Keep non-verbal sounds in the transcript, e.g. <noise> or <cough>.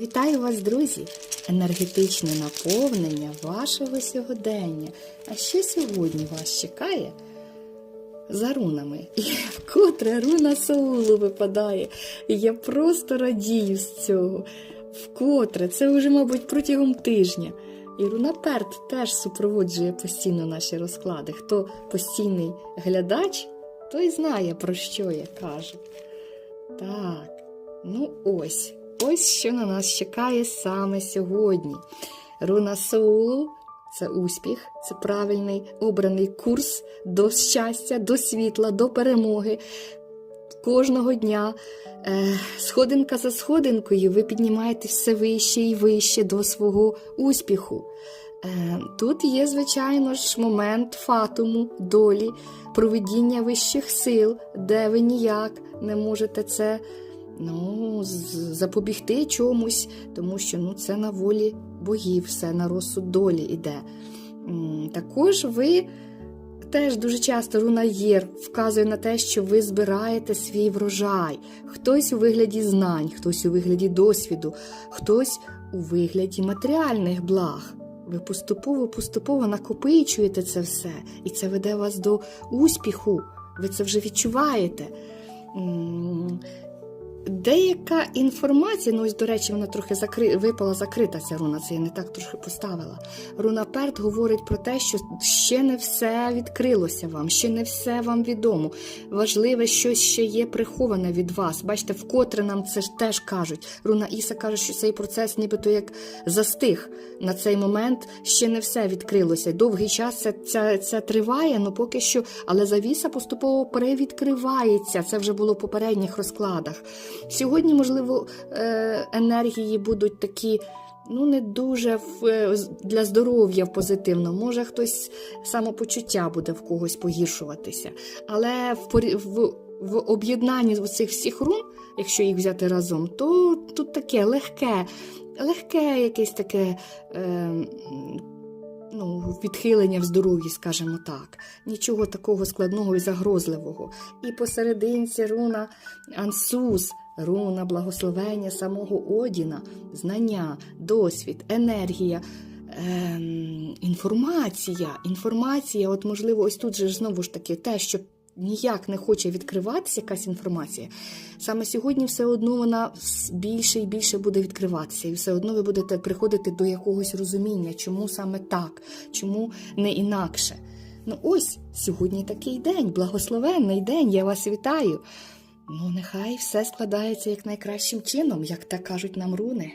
Вітаю вас, друзі! Енергетичне наповнення вашого сьогодення. А що сьогодні вас чекає за рунами? <laughs> І вкотре руна Саулу випадає. І я просто радію з цього. Вкотре, це вже, мабуть, протягом тижня. І руна Перт теж супроводжує постійно наші розклади. Хто постійний глядач, той знає, про що я кажу. Так, ну ось. Ось що на нас чекає саме сьогодні. Руна Саулу це успіх, це правильний обраний курс до щастя, до світла, до перемоги. Кожного дня, е, сходинка за сходинкою, ви піднімаєте все вище і вище до свого успіху. Е, Тут є, звичайно ж, момент фатуму, долі, проведіння вищих сил, де ви ніяк не можете це ну, запобігти чомусь, тому що ну, це на волі богів, все на розсуд долі іде. М, Також ви теж дуже часто руна Єр вказує на те, що ви збираєте свій врожай. Хтось у вигляді знань, хтось у вигляді досвіду, хтось у вигляді матеріальних благ. Ви поступово-поступово накопичуєте це все, і це веде вас до успіху. Ви це вже відчуваєте. Деяка інформація, ну ось, до речі, вона трохи закри... випала закрита ця руна, це я не так трохи поставила. Руна Перт говорить про те, що ще не все відкрилося вам, ще не все вам відомо. Важливе, щось ще є приховане від вас. Бачите, вкотре нам це ж теж кажуть. Руна Іса каже, що цей процес нібито як застиг. На цей момент ще не все відкрилося. Довгий час це, це, це триває, ну поки що, але завіса поступово перевідкривається. Це вже було в попередніх розкладах. Сьогодні, можливо, е, енергії будуть такі. Ну, не дуже в, е, для здоров'я позитивно. Може, хтось самопочуття буде в когось погіршуватися. Але в, в, в об'єднанні цих всіх рун, якщо їх взяти разом, то тут таке легке, легке якесь таке. Е, Ну, відхилення в здоров'ї, скажімо так. Нічого такого складного і загрозливого. І посерединці руна Ансус, руна благословення самого Одіна, знання, досвід, енергія. Ем, інформація, інформація, от можливо, ось тут же знову ж таки те, що ніяк не хоче відкриватися якась інформація. Саме сьогодні все одно вона більше і більше буде відкриватися, і все одно ви будете приходити до якогось розуміння, чому саме так, чому не інакше. Ну ось сьогодні такий день, благословенний день, я вас вітаю. Ну, нехай все складається як найкращим чином, як так кажуть нам руни.